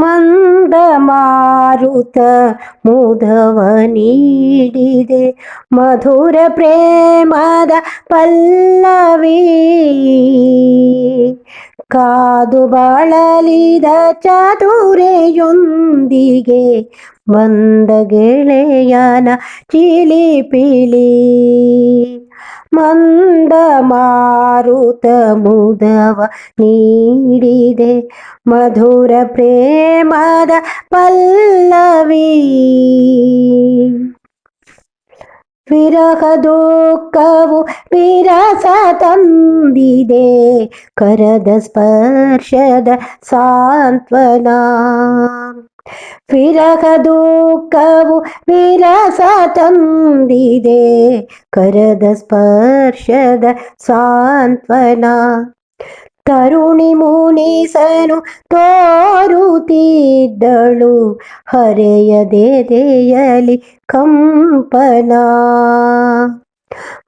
മന്ദമാരുത മുതവനീടിതെ മധുര പ്രേമദ പല്ലവി കാതുബളലിത ചതുരയൊന്ന് ನಮ್ಮೊಂದಿಗೆ ಬಂದ ಗೆಳೆಯನ ಮಂದ ಮಾರುತ ಮುದವ ನೀಡಿದೆ ಮಧುರ ಪ್ರೇಮದ ಪಲ್ಲವಿ ವಿರಹ ದುಃಖವು ವಿರಸ ತಂದಿದೆ ಕರದ ಸ್ಪರ್ಶದ ಸಾಂತ್ವನ ವಿರಹ ದುಃಖವು ವಿರಸ ತಂದಿದೆ ಕರದ ಸ್ಪರ್ಶದ ಸಾಂತ್ವನ ತರುಣಿ ಮುನಿಸನು ತೋರುತ್ತಿದ್ದಳು ಹರೆಯದೆದೆಯಲಿ ಕಂಪನ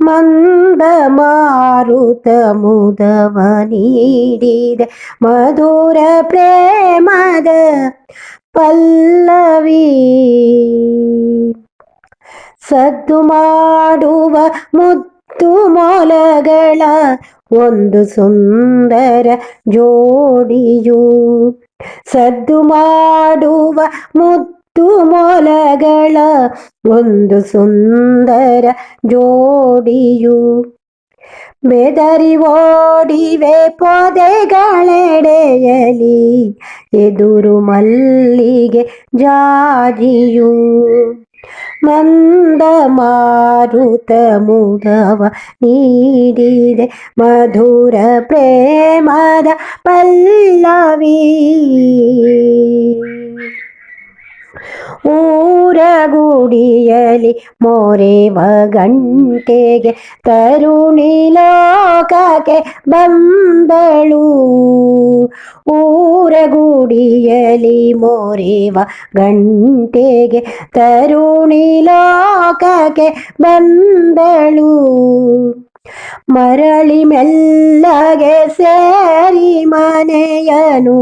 ಮಂದ ಮಾರುತ ಮುದವ ಮಧುರ ಪ್ರೇಮದ പല്ലവി സത്തുമാടുവ മുത്തുമോലകള ഒന്തു സുന്ദര ജോഡിയു സദ്ദുമാടുവ മുത്തുമോലകള ഒന്തു സുന്ദര ജോഡിയു ಬೆದರಿ ಓಡಿವೆ ಪೊದೆಗಳೆಡೆಯಲಿ ಎದುರು ಮಲ್ಲಿಗೆ ಜಾಜಿಯು ಮಂದ ಮಾರುತ ಮುದವ ನೀಡಿದೆ ಮಧುರ ಪ್ರೇಮದ ಪಲ್ಲವಿ ಊರ ಗುಡಿಯ ಮೋರೆವ ಗಂಟೆಗೆ ತರುಣಿ ಲೋಕಕ್ಕೆ ಬಂದಳು ಊರಗುಡಿಯಲಿ ಮೋರೆವ ಗಂಟೆಗೆ ತರುಣಿ ಲೋಕಕ್ಕೆ ಬಂದಳು ಮರಳಿ ಮೆಲ್ಲಗೆ ಸೇರಿ ಮನೆಯನು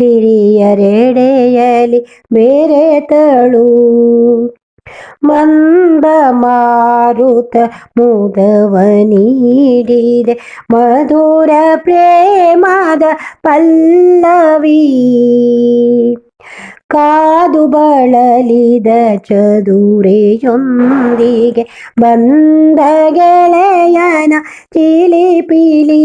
ಹಿರಿಯರೆಡೆಯಲಿ ಬೇರೆ ತಳು മന്ദമാരുത മുതവനീടിലെ മധുര പ്രേമാദ പല്ലവി ಕಾದುಬಳಲಿದ ಚದುರೆಯೊಂದಿಗೆ ಬಂದ ಗೆಳೆಯನ ಚಿಲಿಪಿಲಿ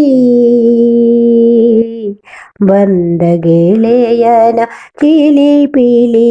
ಬಂದ ಗೆಳೆಯನ ಚಿಲಿಪಿಲಿ